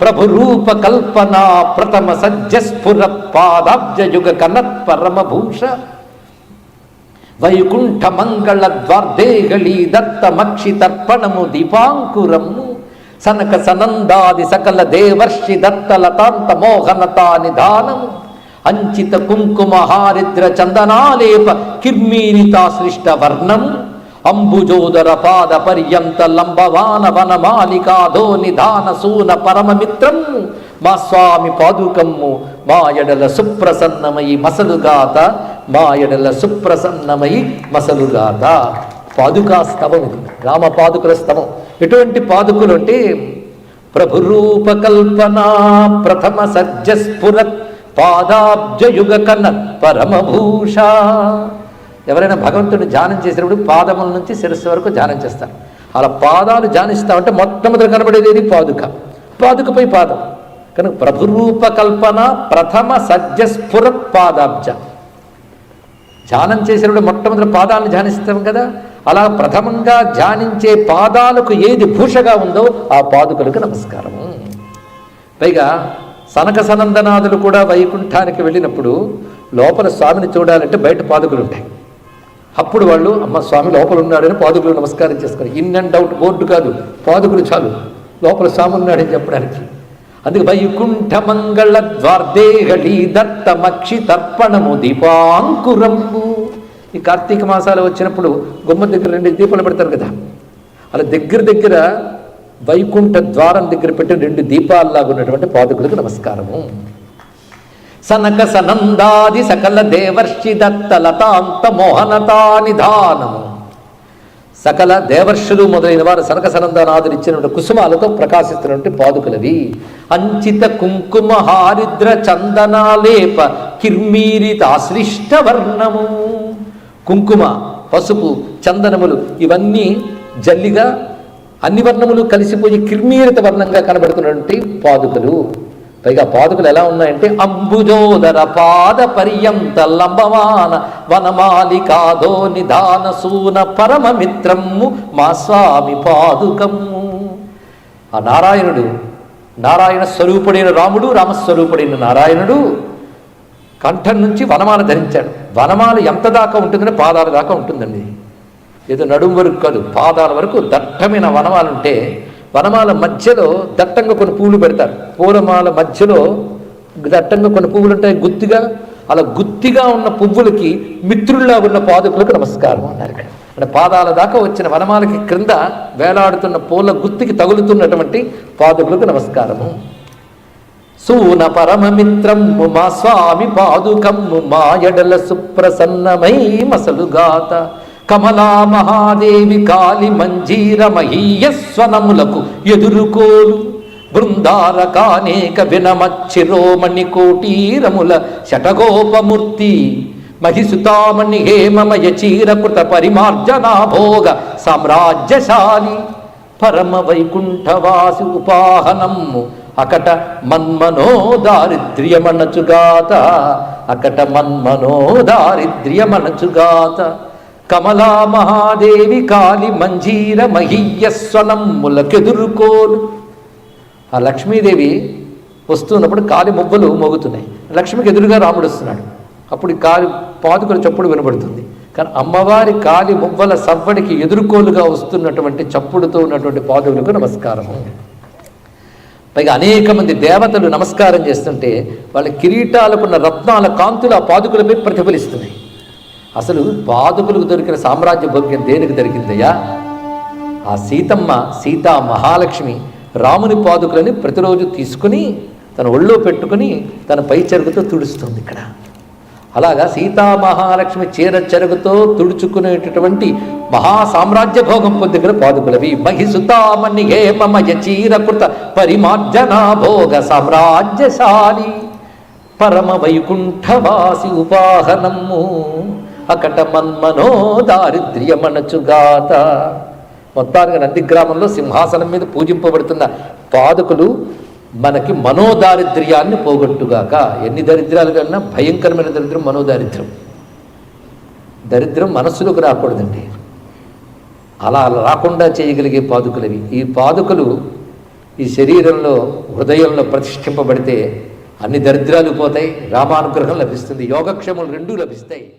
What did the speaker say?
ప్రభు రూప కల్పన ప్రథమ సజ్జస్ఫుర పాదాబ్జయుగ కనత్ పరమభూష వైకుంఠ మంగళ ద్వార్దేగళీ దత్తమక్షి తర్పణము దీపాంకురము సనక సనందాది సకల దేవర్షి దత్తలతాంత మోహనతా నిధానము అంచిత కుంకుమ హారిద్ర చందనాలేప కిర్మీరితా సృష్ట వర్ణము అంబుజోదర పాద పర్యంత లంబవాన వనమాలికాధో నిధాన సూన పరమమిత్రం మా స్వామి పాదుకమ్ము మా ఎడల సుప్రసన్నమయి మసలుగాత మా ఎడల సుప్రసన్నమయి మసలుగాత. పాదుకా స్తవం ఇది రామ పాదుకుల స్తవం. ఎటువంటి పాదుకులు అంటే ప్రభురూపకల్పన ప్రథమ సజ్జస్ఫురత్ పాదాబ్జయుగ కన్న పరమభూష. ఎవరైనా భగవంతుడు ధ్యానం చేసినప్పుడు పాదముల నుంచి శిరస్సు వరకు ధ్యానం చేస్తారు. అలా పాదాలు ధ్యానిస్తామంటే మొట్టమొదటి కనబడేది పాదుక. పాదుకపై పాదం. కనుక ప్రభురూప కల్పన ప్రథమ సజ్జస్ఫుర పాదాబ్జ. ధ్యానం చేసినప్పుడు మొట్టమొదటి పాదాలను ధ్యానిస్తాం కదా? అలా ప్రథమంగా ధ్యానించే పాదాలకు ఏది భూషగా ఉందో ఆ పాదుకలకు నమస్కారము పైగా సనక సనందనాథులు కూడా వైకుంఠానికి వెళ్ళినప్పుడు లోపల స్వామిని చూడాలంటే బయట పాదుకలు ఉంటాయి. అప్పుడు వాళ్ళు అమ్మ స్వామి లోపల ఉన్నాడని పాదుకులు నమస్కారం చేసుకుని ఇన్ అండ్ అవుట్ బోర్డు కాదు పాదుకులు చాలు. లోపల స్వామి ఉన్నాడని చెప్పడానికి. అందుకు వైకుంఠ మంగళ ద్వార్దేహళీ దత్తమక్షి తర్పణము దీపాంకురంబు. ఈ కార్తీక మాసాలు వచ్చినప్పుడు గుమ్మ దగ్గర రెండు దీపాలు పెడతారు కదా. అలా దగ్గర దగ్గర వైకుంఠ ద్వారం దగ్గర పెట్టిన రెండు దీపాల్లాగా ఉన్నటువంటి పాదుకులకు నమస్కారము. సనక సనందాది సకల దేవర్షి దత్తలతాంత మోహనతా నిధానము. సకల దేవర్షులు మొదలైన వారు సనక సనందనాథులు ఇచ్చినటువంటి కుసుమాలతో ప్రకాశిస్తున్నటువంటి పాదుకలవి. అంచిత కుంకుమ హారిద్ర చందనాలేప కిర్మీరితాశ్లిష్ట వర్ణము. కుంకుమ పసుపు చందనములు ఇవన్నీ జల్లిగా అన్ని వర్ణములు కలిసిపోయి కిర్మీరిత వర్ణంగా కనబడుతున్నటువంటి పాదుకలు. పైగా పాదుకలు ఎలా ఉన్నాయంటే అంబుజోదర పాద పర్యంత లంబవాన వనమాలికాదో నిధాన సూన పరమమిత్రము మా స్వామి పాదుకము ఆ నారాయణుడు నారాయణ స్వరూపుడైన రాముడు రామస్వరూపుడైన నారాయణుడు కంఠం నుంచి వనమాల ధరించాడు. వనమాల ఎంత దాకా ఉంటుందంటే పాదాల దాకా ఉంటుందండి. ఏదో నడుము వరకు కాదు పాదాల వరకు దట్టమైన వనమాలు ఉంటే వనమాల మధ్యలో దట్టంగా కొన్ని పువ్వులు పెడతారు. పూలమాల మధ్యలో దట్టంగా కొన్ని పువ్వులు ఉంటాయి గుత్తిగా. అలా గుత్తిగా ఉన్న పువ్వులకి మిత్రుల్లా ఉన్న పాదుకులకు నమస్కారం అన్నారు ఇక్కడ. అంటే పాదాల దాకా వచ్చిన వనమాలకి క్రింద వేలాడుతున్న పూల గుత్తికి తగులుతున్నటువంటి పాదుకులకు నమస్కారము. సూన పరమమిత్రము మా స్వామి పాదుకమ్ము మా ఎడల సుప్రసన్నమై మసలుగాత. కమలా మహాదేవి కాలి మంజీర మహీయస్వనములకు ఎదురుకోలు. బృందార కానేక వినమచ్చిరోమణి కోటీరముల శటగోపమూర్తి. మహిసుతామణి హేమమయ చీరకృత పరిమార్జనా భోగ సామ్రాజ్యశాలి. పరమ వైకుంఠవాసి ఉపాహనము అకట మన్మనో దారిద్ర్యమనచుగాత అకట మన్మనో దారిద్ర్యమనచుగాత కమలా మహాదేవి కాలి మంజీర మహీయస్వనమ్ములకెదురుకోలు ఆ లక్ష్మీదేవి వస్తున్నప్పుడు కాలి మువ్వలు మోగుతున్నాయి. లక్ష్మికి ఎదురుగా రాముడు వస్తున్నాడు. అప్పుడు కాలి పాదుకల చప్పుడు వినబడుతుంది. కానీ అమ్మవారి కాలి మువ్వల సవ్వడికి ఎదుర్కోలుగా వస్తున్నటువంటి చప్పుడుతో ఉన్నటువంటి పాదువులకు నమస్కారము పైగా అనేక మంది దేవతలు నమస్కారం చేస్తుంటే వాళ్ళ కిరీటాలకున్న రత్నాల కాంతులు ఆ పాదుకులపై ప్రతిఫలిస్తున్నాయి. అసలు పాదుకులకు దొరికిన సామ్రాజ్య భోగ్యం దేనికి దొరికిందయ్యా? ఆ సీతమ్మ సీతా మహాలక్ష్మి రాముని పాదుకులని ప్రతిరోజు తీసుకుని తన ఒళ్ళో పెట్టుకుని తన పై చెరుగుతో తుడుస్తుంది ఇక్కడ. అలాగా సీతా మహాలక్ష్మి చీర చెరుగుతో తుడుచుకునేటటువంటి మహా సామ్రాజ్య భోగం పొందిన పాదుకులవి మహిసుతామణి హేమమయ చీరకృత పరిమార్జనా భోగ సామ్రాజ్యశాలి. పరమ వైకుంఠవాసి ఉపాహనము అకట మన్మనో దారిద్ర్యమనచుగాత మొత్తానికి నంది గ్రామంలో సింహాసనం మీద పూజింపబడుతున్న పాదుకులు మనకి మనోదారిద్ర్యాన్ని పోగొట్టుగాక. ఎన్ని దరిద్రాలు కన్నా భయంకరమైన దరిద్రం మనోదారిద్ర్యం. దరిద్రం మనస్సులోకి రాకూడదండి. అలా రాకుండా చేయగలిగే పాదుకలవి. ఈ పాదుకలు ఈ శరీరంలో హృదయంలో ప్రతిష్ఠింపబడితే అన్ని దరిద్రాలు పోతాయి రామానుగ్రహం లభిస్తుంది యోగక్షేమం రెండూ లభిస్తాయి.